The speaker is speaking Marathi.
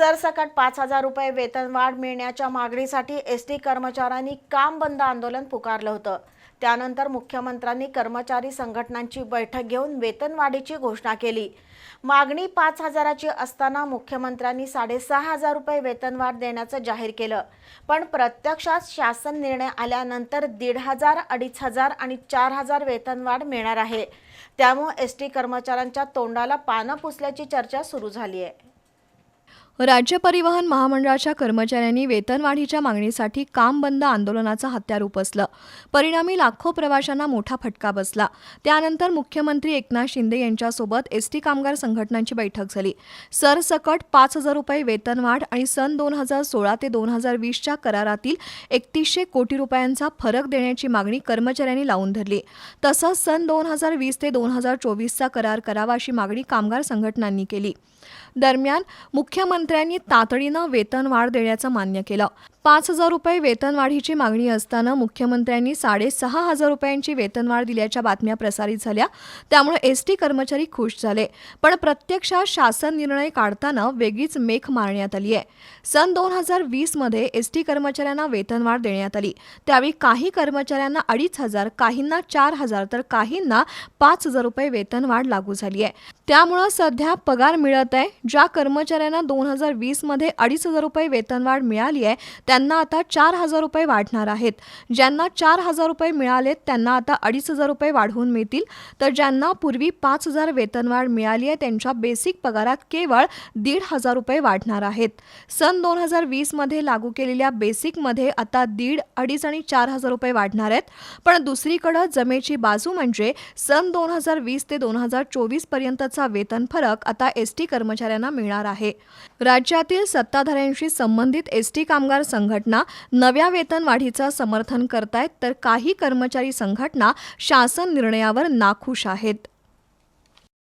सरसकट पाच हजार रुपये वेतनवाढ मिळण्याच्या मागणीसाठी एस टी कर्मचाऱ्यांनी काम बंद आंदोलन पुकारलं होतं. त्यानंतर मुख्यमंत्र्यांनी कर्मचारी संघटनांची बैठक घेऊन वेतनवाढीची घोषणा केली. मागणी पाच हजाराची असताना मुख्यमंत्र्यांनी साडेसहा हजार रुपये वेतनवाढ देण्याचं जाहीर केलं. पण प्रत्यक्षात शासन निर्णय आल्यानंतर दीड हजार अडीच हजार आणि चार हजार वेतनवाढ मिळणार आहे. त्यामुळे एस टी कर्मचाऱ्यांच्या तोंडाला पानं पुसल्याची चर्चा सुरू झाली आहे राज्य परिवहन महामंडळाच्या कर्मचाऱ्यांनी वेतनवाढीच्या मागणीसाठी काम बंद आंदोलनाचं हत्यार उपसलं परिणामी लाखो प्रवाशांना मोठा फटका बसला. त्यानंतर मुख्यमंत्री एकनाथ शिंदे यांच्यासोबत एसटी कामगार संघटनांची बैठक झाली. सरसकट पाच हजार रुपये वेतनवाढ आणि सन दोन हजार सोळा ते दोन हजार वीसच्या करारातील एकतीसशे कोटी रुपयांचा फरक देण्याची मागणी कर्मचाऱ्यांनी लावून धरली. तसंच सन दोन हजार वीस ते दोन हजार चोवीसचा करार करावा अशी मागणी कामगार संघटनांनी केली. दरम्यान मुख्यमंत्री मुख्यमंत्र्यांनी तातडीनं वेतनवाढ देण्याचं मान्य केलं. पाच हजार रुपये वेतनवाढीची मागणी असताना मुख्यमंत्र्यांनी साडेसहा हजार रुपयांची वेतनवाढ दिल्याच्या बातम्या प्रसारित झाल्या. त्यामुळे एस टी कर्मचारी खुश झाले. पण प्रत्यक्षात शासन निर्णय काढताना वेगळीच मेख मारण्यात आली आहे. सन दोन हजार वीसमध्ये एस टी कर्मचाऱ्यांना वेतनवाढ देण्यात आली. त्यावेळी काही कर्मचाऱ्यांना अडीच हजार काहींना चार हजार तर काहींना पाच हजार रुपये वेतनवाढ लागू झाली आहे. त्यामुळं सध्या पगार मिळत आहे. ज्या कर्मचाऱ्यांना दोन हजार वीसमध्ये अडीच हजार रुपये वेतनवाढ मिळाली आहे त्यांना आता चार हजार रुपये वाढणार आहेत. ज्यांना चार हजार रुपये मिळालेत त्यांना आता अडीच हजार रुपये वाढवून मिळतील. तर ज्यांना पूर्वी पाच हजार वेतनवाढ मिळाली आहे त्यांच्या बेसिक पगारात केवळ दीड हजार रुपये वाढणार आहेत. सन दोन हजार वीसमध्ये लागू केलेल्या बेसिकमध्ये आता दीड अडीच आणि चार हजार रुपये वाढणार आहेत. पण दुसरीकडं जमेची बाजू म्हणजे सन दोन हजार वीस ते दोन हजार चोवीसपर्यंतचा वेतन फरक आता एस टी कर्मचाऱ्यांना मिळणार आहे. राज्यातील सत्ताधाऱ्यांशी संबंधित एस टी कामगार संघटना नव्या वेतनवाढीचं समर्थन करतायत तर काही कर्मचारी संघटना शासन निर्णयावर नाखुश आहेत.